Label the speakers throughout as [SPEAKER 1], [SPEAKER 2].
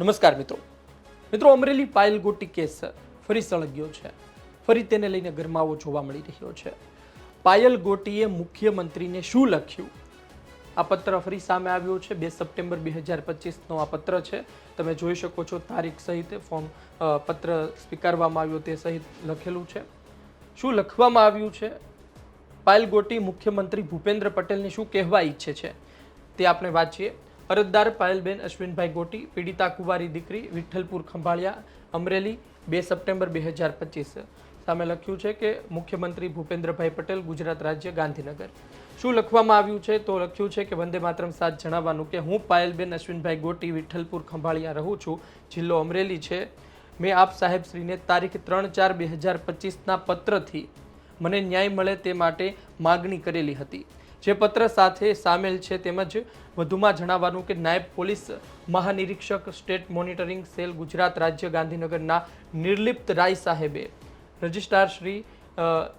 [SPEAKER 1] નમસ્કાર મિત્રો. મિત્રો, અમરેલી પાયલ ગોટી કેસ ફરી સળગ્યો છે. ફરી તેને લઈને ગરમાવો જોવા મળી રહ્યો છે. પાયલ ગોટીએ મુખ્યમંત્રીને શું લખ્યું? આ પત્ર ફરી સામે આવ્યો છે. બે સપ્ટેમ્બર બે હજાર પચીસનો આ પત્ર છે. તમે જોઈ શકો છો તારીખ સહિત ફોર્મ પત્ર સ્વીકારવામાં આવ્યો તે સહિત લખેલું છે. શું લખવામાં આવ્યું છે? પાયલ ગોટી મુખ્યમંત્રી ભૂપેન્દ્ર પટેલને શું કહેવા ઈચ્છે છે? તે આપણે વાંચીએ. અરજદાર પાયલબેન અશ્વિનભાઈ ગોટી, પીડિતા કુંવારી દીકરી વિઠ્ઠલપુર ખંભાળિયા, અમરેલી બે સપ્ટેમ્બર બે હજાર પચીસ. સામે લખ્યું છે કે મુખ્યમંત્રી ભૂપેન્દ્રભાઈ પટેલ, ગુજરાત રાજ્ય, ગાંધીનગર. શું લખવામાં આવ્યું છે? તો લખ્યું છે કે વંદે માતરમ સાથ જણાવવાનું કે હું પાયલબેન અશ્વિનભાઈ ગોટી, વિઠ્ઠલપુર ખંભાળિયા રહું છું. જિલ્લો અમરેલી છે. મેં આપ સાહેબશ્રીને તારીખ ત્રણ ચાર બે હજાર પચીસના પત્રથી મને ન્યાય મળે તે માટે માગણી કરેલી હતી. જે પત્ર સાથે સામેલ છે તેમજ વધુમાં જણાવવાનું કે નાયબ પોલીસ મહાનિરીક્ષક સ્ટેટ મોનિટરિંગ સેલ ગુજરાત રાજ્ય ગાંધીનગરના નિર્લિપ્ત રાય સાહેબે રજિસ્ટ્રાર શ્રી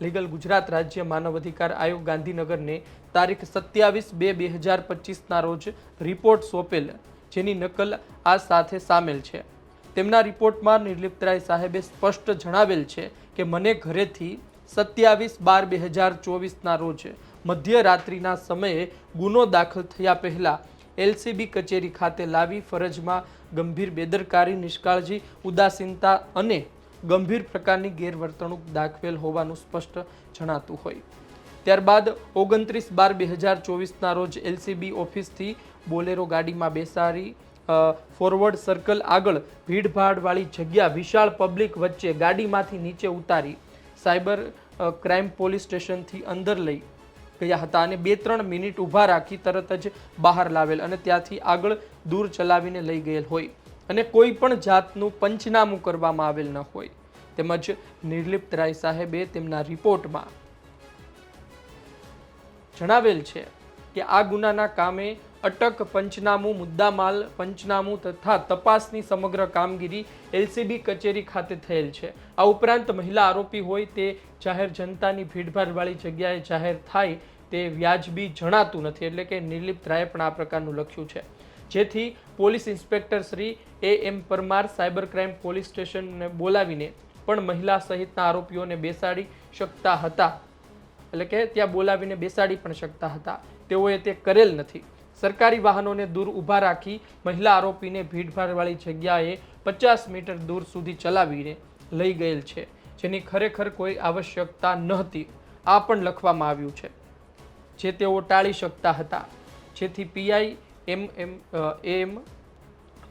[SPEAKER 1] લીગલ ગુજરાત રાજ્ય માનવ અધિકાર આયોગ ગાંધીનગરને તારીખ સત્યાવીસ બે બે હજાર પચીસના રોજ રિપોર્ટ સોંપેલ, જેની નકલ આ સાથે સામેલ છે. તેમના રિપોર્ટમાં નિર્લિપ્તરાય સાહેબે સ્પષ્ટ જણાવેલ છે કે મને ઘરેથી સત્યાવીસ બાર બે હજાર ચોવીસના રોજ મધ્યરાત્રિના સમયે ગુનો દાખલ થયા પહેલાં એલસીબી કચેરી ખાતે લાવી ફરજમાં ગંભીર બેદરકારી, નિષ્કાળજી, ઉદાસીનતા અને ગંભીર પ્રકારની ગેરવર્તણૂક દાખવેલ હોવાનું સ્પષ્ટ જણાતું હોય. ત્યારબાદ ઓગણત્રીસ બાર બે હજાર ચોવીસના રોજ એલસીબી ઓફિસથી બોલેરો ગાડીમાં બેસાડી ફોરવર્ડ સર્કલ આગળ ભીડભાડવાળી જગ્યા વિશાળ પબ્લિક વચ્ચે ગાડીમાંથી નીચે ઉતારી, સાયબર ક્રાઇમ પોલીસ સ્ટેશનથી અંદર લઈ ગયા હતા અને બે ત્રણ મિનિટ ઊભા રાખી તરત જ બહાર લાવેલ અને ત્યાંથી આગળ દૂર ચલાવીને લઈ ગયેલ હોય. અને કોઈ પણ જાતનું પંચનામું કરવામાં આવેલ ન હોય. તેમજ નિર્લિપ્ત રાય સાહેબે તેમના રિપોર્ટમાં જણાવેલ છે કે આ ગુનાના કામે અટક પંચનામું, મુદ્દામાલ પંચનામું તથા તપાસની સમગ્ર કામગીરી એલસીબી કચેરી ખાતે થયેલ છે. આ ઉપરાંત મહિલા આરોપી હોય તે જાહેર જનતાની ભીડભાડવાળી જગ્યાએ જાહેર થાય તે વ્યાજબી જણાતું નથી, એટલે કે નિર્લિપ્ત રાયે પણ આ પ્રકારનું લખ્યું છે. જેથી police inspector Shri A M Parmar cyber crime police સ્ટેશનને બોલાવીને પણ મહિલા સહિતના આરોપીઓને બેસાડી શકતા હતા. એટલે કે ત્યાં બોલાવીને બેસાડી પણ શકતા હતા. તેઓએ તે કરેલ નથી. સરકારી વાહનોને દૂર ઊભા રાખી મહિલા આરોપીને ભીડભાડવાળી જગ્યાએ પચાસ મીટર દૂર સુધી ચલાવીને લઈ ગયેલ છે, જેની ખરેખર કોઈ આવશ્યકતા નહોતી. આ પણ લખવામાં આવ્યું છે. જે તેઓ ટાળી શકતા હતા. જેથી પીઆઈ એમ એમ એમ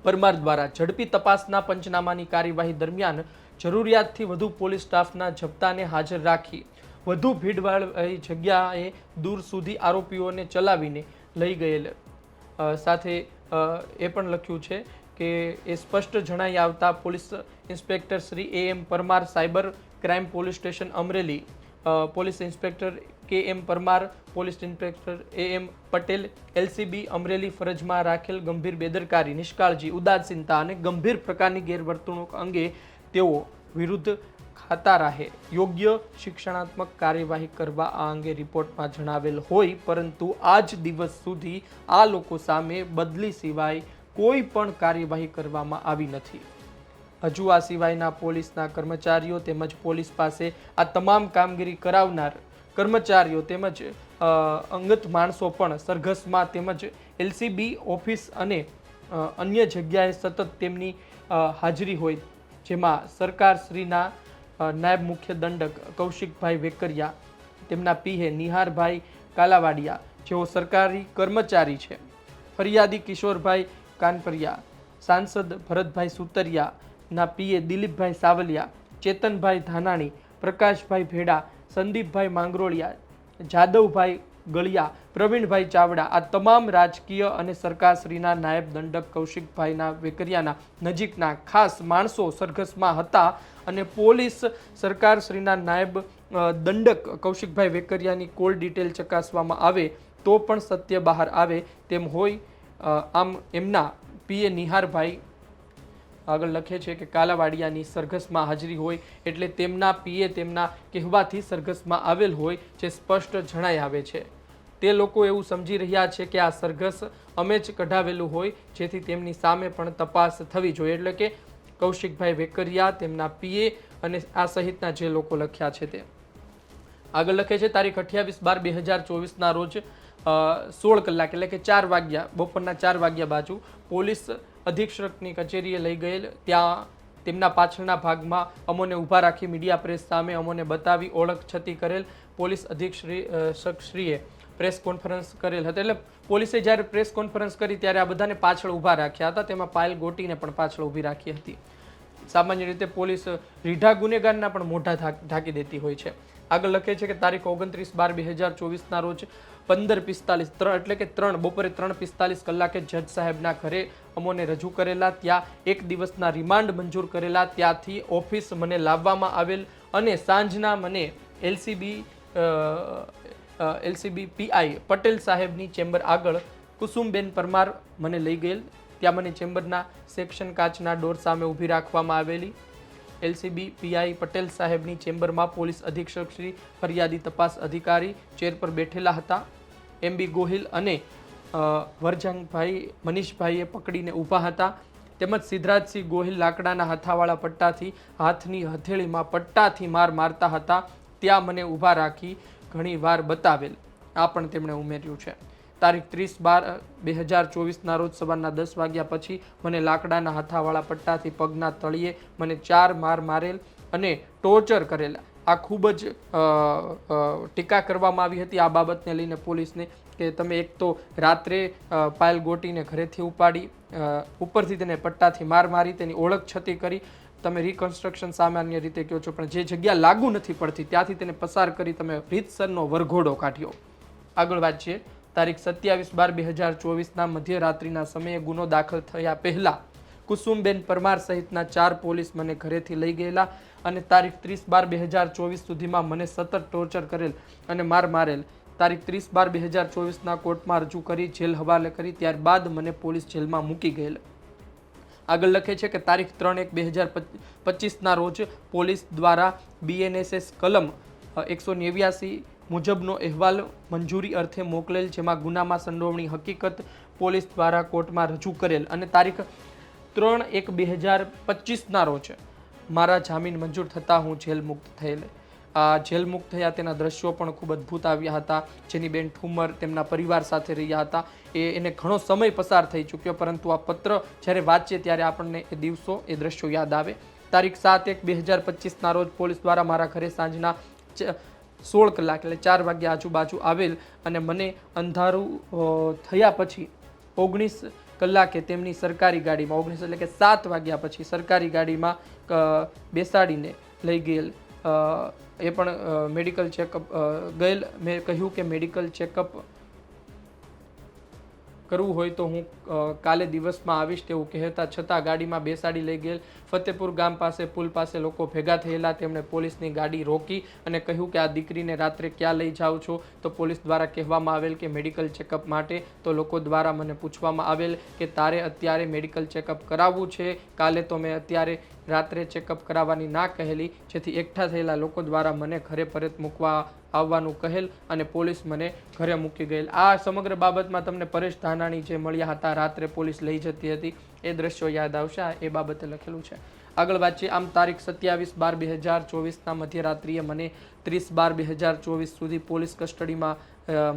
[SPEAKER 1] પરમાર દ્વારા ઝડપી તપાસના પંચનામાની કાર્યવાહી દરમિયાન જરૂરિયાતથી વધુ પોલીસ સ્ટાફના જપ્તાને હાજર રાખી. વધુ ભીડવાળી જગ્યાએ દૂર સુધી આરોપીઓને ચલાવીને લઈ ગયેલ. સાથે એ પણ લખ્યું છે કે એ સ્પષ્ટ જણાઈ આવતા police inspector Shri A M Parmar cyber crime police station Amreli police inspector K M Parmar police inspector A M Patel LCB Amreli ફરજમાં રાખેલ ગંભીર બેદરકારી, નિષ્કાળજી, ઉદાસીનતા અને ગંભીર પ્રકારની ગેરવર્તણૂક અંગે તેઓ વિરુદ્ધ ખાતા રાહે યોગ્ય શિક્ષણાત્મક કાર્યવાહી કરવા આ અંગે રિપોર્ટમાં જણાવેલ હોય, પરંતુ આજ દિવસ સુધી આ લોકો સામે બદલી સિવાય કોઈ પણ કાર્યવાહી કરવામાં આવી નથી. હજુ આ સિવાયના પોલીસના કર્મચારીઓ તેમજ પોલીસ પાસે આ તમામ કામગીરી કરાવનાર કર્મચારીઓ તેમજ અંગત માણસો પણ સરઘસમાં તેમજ એલસીબી ઓફિસ અને અન્ય જગ્યાએ સતત તેમની હાજરી હોય. જેમાં સરકારશ્રીના નાયબ મુખ્ય દંડક કૌશિકભાઈ વેકરિયા, તેમના પીએ નિહારભાઈ કાલાવાડિયા, જેઓ સરકારી કર્મચારી છે. ફરિયાદી કિશોરભાઈ કાનપરિયા સાંસદ ભરતભાઈ સુતરિયાના પીએ દિલીપભાઈ સાવલિયા, ચેતનભાઈ ધાનાણી, પ્રકાશભાઈ ભેડા સંદીપભાઈ માંગરોળિયા, જાદવભાઈ ગળિયા, પ્રવીણભાઈ ચાવડા, આ તમામ રાજકીય અને સરકારશ્રીના નાયબ દંડક કૌશિકભાઈના વેકરિયાના નજીકના ખાસ માણસો સરઘસમાં હતા અને પોલીસ સરકારશ્રીના નાયબ દંડક કૌશિકભાઈ વેકરિયાની કોલ ડિટેલ ચકાસવામાં આવે તો પણ સત્ય બહાર આવે તેમ હોય આમ એમના પીએ નિહારભાઈ આગળ લખે છે કે કાલાવાડિયાની સરઘસમાં હાજરી હોય એટલે તેમના પીએ તેમના કહેવાથી સરઘસમાં આવેલ હોય જે સ્પષ્ટ જણાઈ આવે છે. તે લોકો એવું સમજી રહ્યા છે કે આ સરઘસ અમે જ કઢાવેલું હોય, જેથી તેમની સામે પણ તપાસ થવી જોઈએ. એટલે કે કૌશિકભાઈ વેકરિયા, તેમના પીએ અને આ સહિતના જે લોકો લખ્યા છે તે. આગળ લખે છે, તારીખ અઠ્યાવીસ બાર બે હજાર ચોવીસના રોજ સોળ કલાક એટલે કે ચાર વાગ્યા, બપોરના ચાર વાગ્યા બાજુ પોલીસ અધિક્ષકની કચેરીએ લઈ ગયેલ. ત્યાં તેમના પાછળના ભાગમાં અમોને ઊભા રાખી મીડિયા પ્રેસ સામે અમોને બતાવી ઓળખ છતી કરેલ પોલીસ અધિક્ષકશ્રીએ પ્રેસ કોન્ફરન્સ કરેલ હતી. એટલે પોલીસે જ્યારે પ્રેસ કોન્ફરન્સ કરી ત્યારે આ બધાને પાછળ ઊભા રાખ્યા હતા. તેમાં પાયલ ગોટીને પણ પાછળ ઊભી રાખી હતી. સામાન્ય રીતે પોલીસ રીઢા ગુનેગારના પણ મોઢા ઢાંકી દેતી હોય છે. આગળ લખે છે કે તારીખ ઓગણત્રીસ બાર બે હજાર ચોવીસના રોજ પંદર પિસ્તાલીસ, ત્રણ, એટલે કે ત્રણ, બપોરે ત્રણ પિસ્તાલીસ કલાકે જજ સાહેબના ઘરે અમોને રજૂ કરેલા, ત્યાં એક દિવસના રિમાન્ડ મંજૂર કરેલા, ત્યાંથી ઓફિસ મને લાવવામાં આવેલ અને સાંજના મને એલસીબી એલસીબી પીઆઈ પટેલ સાહેબની ચેમ્બર આગળ કુસુમબેન પરમાર મને લઈ ગયેલ. ત્યાં મને ચેમ્બરના સેક્શન કાચના ડોર સામે ઊભી રાખવામાં આવેલી. એલસીબી પીઆઈ પટેલ સાહેબની ચેમ્બરમાં પોલીસ અધિક્ષક શ્રી ફરિયાદી તપાસ અધિકારી ચેર પર બેઠેલા હતા. એમ બી ગોહિલ અને વરજાંગભાઈ, મનીષભાઈએ પકડીને ઊભા હતા. તેમજ સિદ્ધરાજસિંહ ગોહિલ લાકડાના હાથાવાળા પટ્ટાથી, હાથની હથેળીમાં પટ્ટાથી માર મારતા હતા. ત્યાં મને ઊભા રાખી ઘણી વાર બતાવેલ. આ પણ તેમણે ઉમેર્યું છે. તારીખ ત્રીસ બાર બે હજાર ચોવીસના રોજ સવારના દસ વાગ્યા પછી મને લાકડાના હાથાવાળા પટ્ટાથી પગના તળિયે મને ચાર માર મારેલ અને ટોર્ચર કરેલ. આ ખૂબ જ ટીકા કરવામાં આવી હતી. આ બાબતને લઈને પોલીસને કે તમે એક તો રાત્રે પાયલ ગોટીને ઘરેથી ઉપાડી ઉપરથી તેને પટ્ટાથી માર મારી, તેની ઓળખ છતી કરી. તમે રિકન્સ્ટ્રક્શન સામાન્ય રીતે કહો છો, પણ જે જગ્યા લાગુ નથી પડતી, ત્યાંથી તેને પસાર કરી તમે રીતસરનો વરઘોડો કાઢ્યો. આગળ વાત છે. તારીખ સત્યાવીસ બાર બે હજાર ચોવીસના મધ્યરાત્રિના સમયે ગુનો દાખલ થયા પહેલાં કુસુમબેન પરમાર સહિતના ચાર પોલીસ મને ઘરેથી લઈ ગયેલા અને તારીખ ત્રીસ બાર બે હજાર ચોવીસ સુધીમાં મને સતત ટોર્ચર કરેલ અને માર મારેલ. તારીખ ત્રીસ બાર બે હજાર ચોવીસના કોર્ટમાં રજૂ કરી, જેલ હવાલે કરી, ત્યારબાદ મને પોલીસ જેલમાં મૂકી ગયેલ. આગળ લખે છે કે તારીખ ત્રણ એક બે હજાર પચીસના રોજ પોલીસ દ્વારા બીએનએસએસ કલમ એકસો નેવ્યાસી મુજબનો અહેવાલ મંજૂરી અર્થે મોકલેલ, જેમાં ગુનામાં સંડોવણી હકીકત પોલીસ દ્વારા કોર્ટમાં રજૂ કરેલ અને તારીખ ત્રણ એક બે હજાર પચીસના રોજ મારા જામીન મંજૂર થતાં હું જેલ મુક્ત થયેલ. આ જેલ મુક્ત થયા તેના દ્રશ્યો પણ ખૂબ અદ્ભુત આવ્યા હતા. જેની બેન ઠુમર તેમના પરિવાર સાથે રહ્યા હતા. એ એને ઘણો સમય પસાર થઈ ચૂક્યો, પરંતુ આ પત્ર જ્યારે વાંચીએ ત્યારે આપણને એ દિવસો, એ દ્રશ્યો યાદ આવે. તારીખ સાત એક બે હજાર પચીસના રોજ પોલીસ દ્વારા મારા ઘરે સાંજના સોળ કલાક એટલે ચાર વાગ્યા આજુબાજુ આવેલ અને મને અંધારું થયા પછી ઓગણીસ કલાકે તેમની સરકારી ગાડીમાં, ઓગણીસ એટલે કે સાત વાગ્યા પછી સરકારી ગાડીમાં બેસાડીને લઈ ગયેલ. એ પણ મેડિકલ ચેકઅપ ગયેલ. મેં કહ્યું કે મેડિકલ ચેકઅપ કરવું હોય તો હું કાલે દિવસમાં આવીશ તેવું કહેતા છતાં ગાડીમાં બેસાડી લઈ ગયેલ. ફતેપુર ગામ પાસે, પુલ પાસે લોકો ભેગા થયેલા. તેમણે પોલીસની ગાડી રોકી અને કહ્યું કે આ દીકરીને રાત્રે ક્યાં લઈ જાઓ છો? તો પોલીસ દ્વારા કહેવામાં આવેલ કે મેડિકલ ચેકઅપ માટે. તો લોકો દ્વારા મને પૂછવામાં આવેલ કે તારે અત્યારે મેડિકલ ચેકઅપ કરાવવું છે? કાલે તો મેં અત્યારે રાત્રે ચેકઅપ કરાવવાની ના કહેલી. જેથી એકઠા થયેલા લોકો દ્વારા મને ઘરે પરત મૂકવા આવવાનું કહેલ અને પોલીસ મને ઘરે મૂકી ગયેલ. આ સમગ્ર બાબતમાં તમને પરેશ ધાનાણી જે મળ્યા હતા, રાત્રે પોલીસ લઈ જતી હતી, એ દ્રશ્યો યાદ આવશે. એ બાબતે લખેલું છે. આગળ છે આમ તારીખ સત્યાવીસ બાર બે હજાર ચોવીસના મધ્યરાત્રિએ મને ત્રીસ બાર બે હજાર ચોવીસ સુધી પોલીસ કસ્ટડીમાં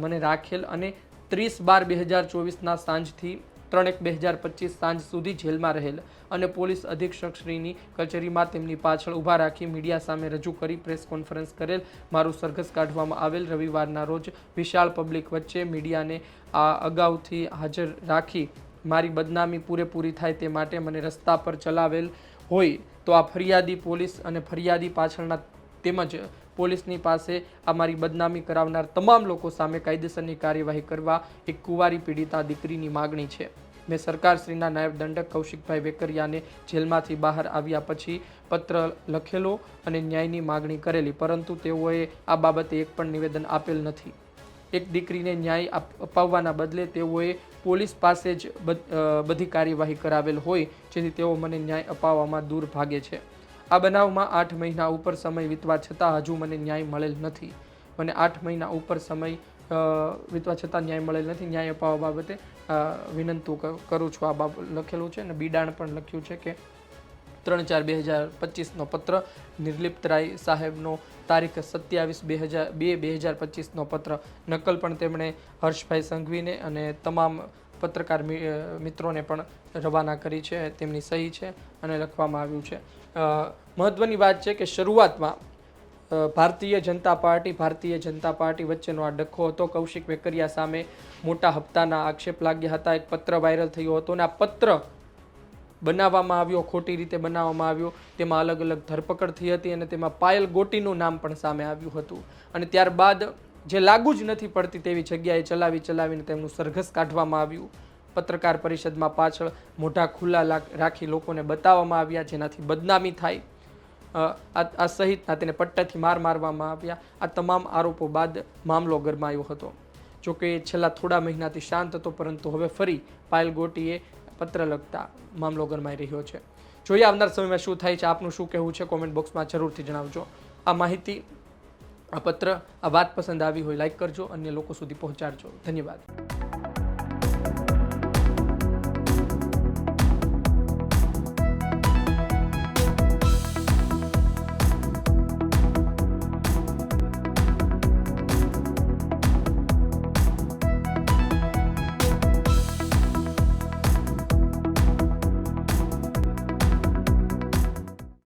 [SPEAKER 1] મને રાખેલ અને ત્રીસ બાર બે હજાર ચોવીસના સાંજથી ત્રણ એક બે હજાર પચીસ સાંજ સુધી જેલમાં રહેલ અને પોલીસ અધિક્ષકશ્રીની કચેરીમાં તેમની પાછળ ઊભા રાખી મીડિયા સામે રજૂ કરી પ્રેસ કોન્ફરન્સ કરેલ. મારું સરઘસ કાઢવામાં આવેલ. રવિવારના રોજ વિશાળ પબ્લિક વચ્ચે મીડિયાને આ અગાઉથી હાજર રાખી મારી બદનામી પૂરેપૂરી થાય તે માટે મને રસ્તા પર ચલાવેલ હોય તો આ ફરિયાદી પોલીસ અને ફરિયાદી પાછળના તેમજ પોલીસની પાસે અમારી બદનામી કરાવનાર તમામ લોકો સામે કાયદેસરની કાર્યવાહી કરવા એક કુંવારી પીડિતા દીકરીની માગણી છે. મેં સરકારશ્રીના નાયબ દંડક કૌશિકભાઈ વેકરિયાને જેલમાંથી બહાર આવ્યા પછી પત્ર લખેલો અને ન્યાયની માગણી કરેલી, પરંતુ તેઓએ આ બાબતે એક પણ નિવેદન આપેલ નથી. એક દીકરીને ન્યાય અપાવવાના બદલે તેઓએ પોલીસ પાસે જ બધી કાર્યવાહી કરાવેલ હોય, જેથી તેઓ મને ન્યાય અપાવવામાં દૂર ભાગે છે. આ બનાવમાં આઠ મહિના ઉપર સમય વીતવા છતાં હજુ મને ન્યાય મળેલ નથી. મને આઠ મહિના ઉપર સમય વીતવા છતાં ન્યાય મળેલ નથી. ન્યાય અપાવવા બાબતે વિનંતું કરું છું. આ બાબત લખેલું છે અને બીડાણ પણ લખ્યું છે કે ત્રણ ચાર બે હજાર પચીસનો પત્ર નિર્લિપ્ત રાય સાહેબનો તારીખ સત્યાવીસ બે હજાર બે બે હજાર પચીસનો પત્ર. નકલ પણ તેમણે હર્ષભાઈ સંઘવીને અને તમામ પત્રકાર મિત્રોને પણ રવાના કરી છે, તેમની સહી છે અને લખવામાં આવ્યું છે. મહત્ત્વની વાત છે કે શરૂઆતમાં ભારતીય જનતા પાર્ટી, ભારતીય જનતા પાર્ટી વચ્ચેનો આ ડખો હતો. કૌશિક વેકરિયા સામે મોટા હપ્તાના આક્ષેપ લાગ્યા હતા. એક પત્ર વાયરલ થયો હતો અને આ પત્ર બનાવવામાં આવ્યો, ખોટી રીતે બનાવવામાં આવ્યો. તેમાં અલગ અલગ ધરપકડ થઈ હતી અને તેમાં પાયલ ગોટીનું નામ પણ સામે આવ્યું હતું. અને ત્યારબાદ જે લાગુ જ નથી પડતી તેવી જગ્યાએ ચલાવી ચલાવીને તેમનું સરઘસ કાઢવામાં આવ્યું. પત્રકાર પરિષદમાં પાછળ મોઢા ખુલ્લા રાખી લોકોને બતાવવામાં આવ્યા, જેનાથી બદનામી થાય. આ સહિતના તેને પટ્ટાથી માર મારવામાં આવ્યા. આ તમામ આરોપો બાદ મામલો ગરમાયો હતો. જોકે છેલ્લા થોડા મહિનાથી શાંત હતો, પરંતુ હવે ફરી પાયલ ગોટીએ પત્ર લખતા મામલો ગરમાઈ રહ્યો છે. જોઈએ આવનાર સમયમાં શું થાય છે, આપનું શું કહેવું છે? કોમેન્ટ બોક્સમાં જરૂરથી જણાવજો. આ માહિતી આ પત્ર આ વાત પસંદ આવી હોય લાઈક કરજો અન્ય લોકો સુધી પહોંચાડજો. ધન્યવાદ.